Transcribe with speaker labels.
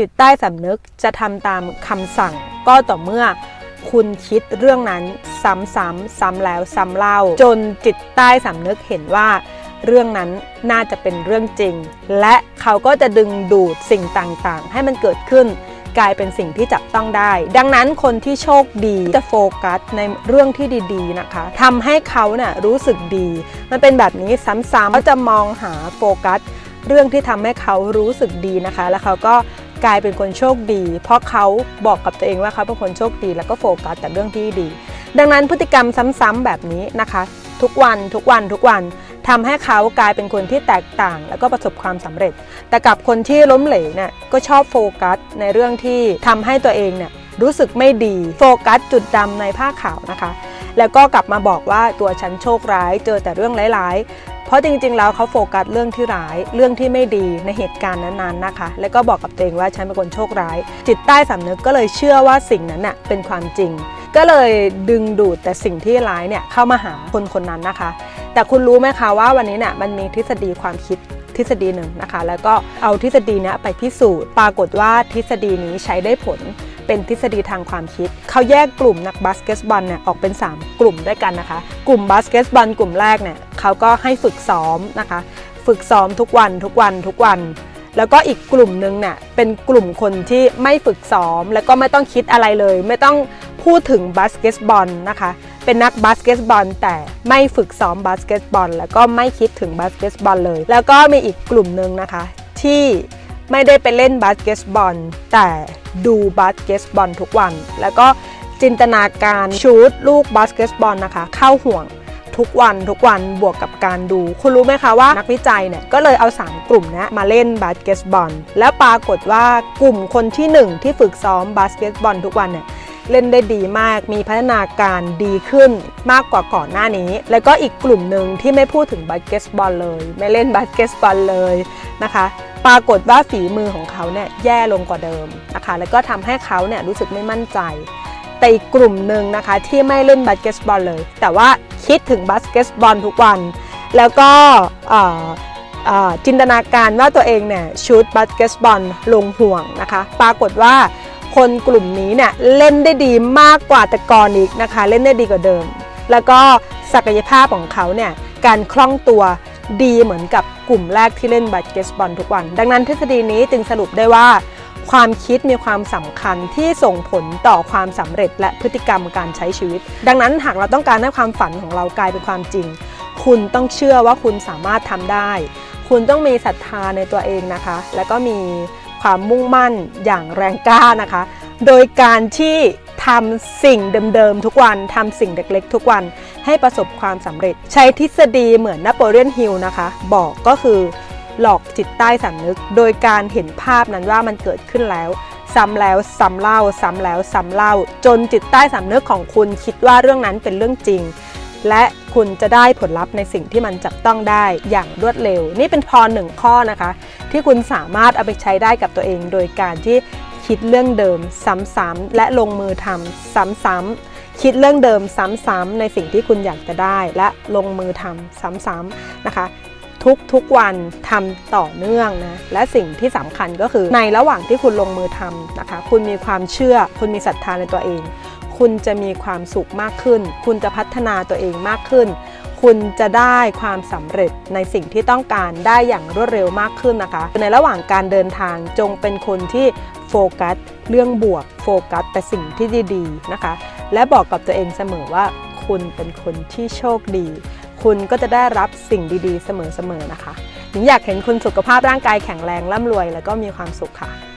Speaker 1: จิตใต้สำนึกจะทำตามคำสั่ง ก็ต่อเมื่อคุณคิดเรื่องนั้นซ้ำๆซ้ำแล้วซ้ำเล่า จนจิตใต้สำนึกเห็นว่า เรื่องนั้นน่าจะเป็นเรื่องจริง และเขาก็จะดึงดูดสิ่งต่างๆ ให้มันเกิดขึ้น กลายเป็นสิ่งที่จับต้องได้ ดังนั้นคนที่โชคดีจะโฟกัสในเรื่องที่ดีๆนะคะทำให้เขาเนี่ยรู้สึกดี มันเป็นแบบนี้ซ้ำๆเขาจะมองหาโฟกัสเรื่องที่ทำให้เขารู้สึกดีนะคะ แล้วเขาก็ กลายเป็นคนโชคดี เพราะเขาบอกกับตัวเองว่าเขาเป็นคนโชคดี แล้วก็โฟกัสแต่เรื่องที่ดี ดังนั้นพฤติกรรมซ้ำๆแบบนี้นะคะ ทุกวันทุกวันทุกวันทำให้เขากลายเป็นคนที่แตกต่าง แล้วก็ประสบความสำเร็จ แต่กับคนที่ล้มเหลวเนี่ยก็ชอบโฟกัสในเรื่องที่ทำให้ตัวเองเนี่ยรู้สึกไม่ดีโฟกัสจุดดำในผ้าขาวนะคะ แล้วก็กลับมาบอกว่าตัวฉันโชคร้าย เจอแต่เรื่องร้ายๆ ราะจริงๆ แล้วเขาโฟกัสเรื่องที่ร้ายเรื่องที่ไม่ดีในเหตุการณ์นั้นๆนะคะ แล้วก็บอกกับตัวเองว่าฉันเป็นคนโชคร้าย จิตใต้สำนึกก็เลยเชื่อว่าสิ่งนั้นน่ะเป็นความจริง ก็เลยดึงดูดแต่สิ่งที่ร้ายเนี่ยเข้ามาหาคนคนนั้นนะคะ แต่คุณรู้ไหมคะว่าวันนี้เนี่ยมันมีทฤษฎีความคิดทฤษฎีหนึ่งนะคะ แล้วก็เอาทฤษฎีนี้ไปพิสูจน์ ปรากฏว่าทฤษฎีนี้ใช้ได้ผล เป็นทฤษฎีทางความคิด เขาแยกกลุ่มนักบาสเกตบอลเนี่ยออกเป็น 3 กลุ่มด้วยกันนะคะ กลุ่มบาสเกตบอลกลุ่มแรกเนี่ยเขาก็ให้ฝึกซ้อมนะคะ ฝึกซ้อมทุกวันทุกวันทุกวัน แล้วก็อีกกลุ่มนึงเนี่ยเป็นกลุ่มคนที่ไม่ฝึกซ้อม แล้วก็ไม่ต้องคิดอะไรเลย ไม่ต้องพูดถึงบาสเกตบอลนะคะเป็นนักบาสเกตบอลแต่ไม่ฝึกซ้อมบาสเกตบอล แล้วก็ไม่คิดถึงบาสเกตบอลเลย แล้วก็มีอีกกลุ่มหนึ่งนะคะ ที่ ไม่ได้ไปเล่นบาสเกตบอล แต่ดูบาสเกตบอลทุกวัน แล้วก็จินตนาการชูดลูกบาสเกตบอลนะคะ เข้าห่วงทุกวันทุกวันบวกกับการดู คุณรู้ไหมคะว่านักวิจัยเนี่ยก็เลยเอา 3 กลุ่มเนี้ยมาเล่นบาสเกตบอล แล้วปรากฏว่ากลุ่มคนที่ 1 ที่ฝึกซ้อมบาสเกตบอลทุกวันเนี่ย เล่นได้ดีมาก มีพัฒนาการดีขึ้นมากกว่าก่อนหน้านี้ แล้วก็อีกกลุ่มหนึ่งที่ไม่พูดถึงบาสเกตบอลเลย ไม่เล่นบาสเกตบอลเลยนะคะ ปรากฏว่าฝีมือของเขาเนี่ยแย่ลงกว่าเดิมนะคะ แล้วก็ทำให้เขาเนี่ยรู้สึกไม่มั่นใจ แต่อีกกลุ่มหนึ่งนะคะที่ไม่เล่นบาสเกตบอลเลย แต่ว่าคิดถึงบาสเกตบอลทุกวัน แล้วก็จินตนาการว่าตัวเองเนี่ยชูตบาสเกตบอลลงห่วงนะคะ ปรากฏว่า คนกลุ่มนี้เนี่ยเล่นได้ดีมากกว่าแต่ก่อนอีกนะคะ เล่นได้ดีกว่าเดิม แล้วก็ศักยภาพของเขาเนี่ยการคล่องตัวดีเหมือนกับกลุ่มแรกที่เล่นบาสเกตบอลทุกวัน ดังนั้นทฤษฎีนี้จึงสรุปได้ว่า ความคิดมีความสำคัญที่ส่งผลต่อความสำเร็จและพฤติกรรมการใช้ชีวิต ดังนั้นหากเราต้องการให้ความฝันของเรากลายเป็นความจริง คุณต้องเชื่อว่าคุณสามารถทำได้ คุณต้องมีศรัทธาในตัวเองนะคะ แล้วก็มีความมุ่งมั่นอย่างแรงกล้านะคะ โดยการที่ทำสิ่งเดิมๆทุกวันทำสิ่งเล็กๆ ทุกวันให้ประสบความสำเร็จ ใช้ทฤษฎีเหมือนนโปเลียนฮิลนะคะ บอกก็คือหลอกจิตใต้สำนึก โดยการเห็นภาพนั้นว่ามันเกิดขึ้นแล้ว ซ้ำแล้วซ้ำเล่าซ้ำแล้วซ้ำเล่า จนจิตใต้สำนึกของคุณคิดว่าเรื่องนั้นเป็นเรื่องจริง และคุณจะได้ผลลัพธ์ในสิ่งที่มันจับต้องได้อย่างรวดเร็ว นี่เป็นพรหนึ่งข้อนะคะ ที่คุณสามารถเอาไปใช้ได้กับตัวเอง โดยการที่คิดเรื่องเดิมซ้ำๆและลงมือทำซ้ำๆคิดเรื่องเดิมซ้ำๆในสิ่งที่คุณอยากจะได้และลงมือทำซ้ำๆนะคะ ทุกทุกๆวันทำต่อเนื่องนะและสิ่งที่สำคัญก็คือในระหว่างที่คุณลงมือทำนะคะ คุณมีความเชื่อ คุณมีศรัทธาในตัวเอง คุณจะมีความสุขมากขึ้น คุณจะพัฒนาตัวเองมากขึ้น คุณจะได้ความสำเร็จในสิ่งที่ต้องการได้อย่างรวดเร็วมากขึ้นนะคะ ในระหว่างการเดินทางจงเป็นคนที่โฟกัสเรื่องบวก โฟกัสแต่สิ่งที่ดีๆนะคะ และบอกกับตัวเองเสมอว่าคุณเป็นคนที่โชคดี คุณก็จะได้รับสิ่งดีๆ เสมอๆนะคะหญิงอยากเห็นคุณสุขภาพร่างกายแข็งแรงร่ำรวย แล้วก็มีความสุขค่ะ